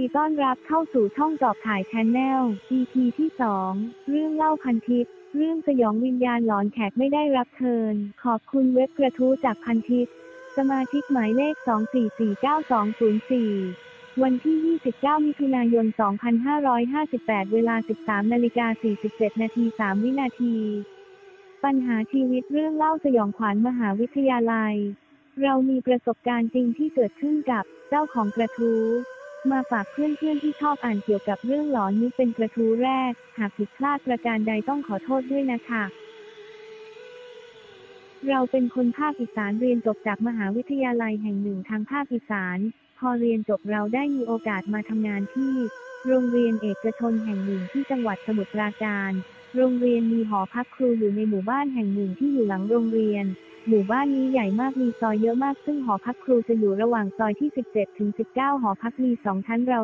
ีต้อนรับเข้าสู่ช่องจอบถ่ายชนแนล EP ที่ 2 เรื่องเล่าพันทิป เรื่องสยองวิญญาณหลอนแขกไม่ได้รับเชิญ ขอบคุณเว็บกระทู้จากพันทิป สมาชิกหมายเลข 2449204 วันที่ 29 มิถุนายน 2558 เวลา 13นาฬิกา47 นาที 3 วินาที ปัญหาชีวิตเรื่องเล่าสยองขวัญมหาวิทยาลัย เรามีประสบการณ์จริงที่เกิดขึ้นกับเจ้าของกระทู้ มาฝากเพื่อนๆที่ชอบอ่านเกี่ยวกับเรื่องหลอนนี้เป็นกระทู้แรก หากผิดพลาดประการใดต้องขอโทษด้วยนะคะ เราเป็นคนภาคอีสานเรียนจบจากมหาวิทยาลัยแห่งหนึ่งทางภาคอีสาน พอเรียนจบเราได้มีโอกาสมาทำงานที่ โรงเรียนเอกชนแห่งหนึ่งที่จังหวัดสมุทรปราการ โรงเรียนมีหอพักครูอยู่ในหมู่บ้านแห่งหนึ่งที่อยู่หลังโรงเรียน หมู่บ้านนี้ใหญ่มากมีซอยเยอะมากซึ่งหอพักครูจะอยู่ระหว่างซอยที่ 17 ถึง 19 หอพักมี 2 ชั้นเรา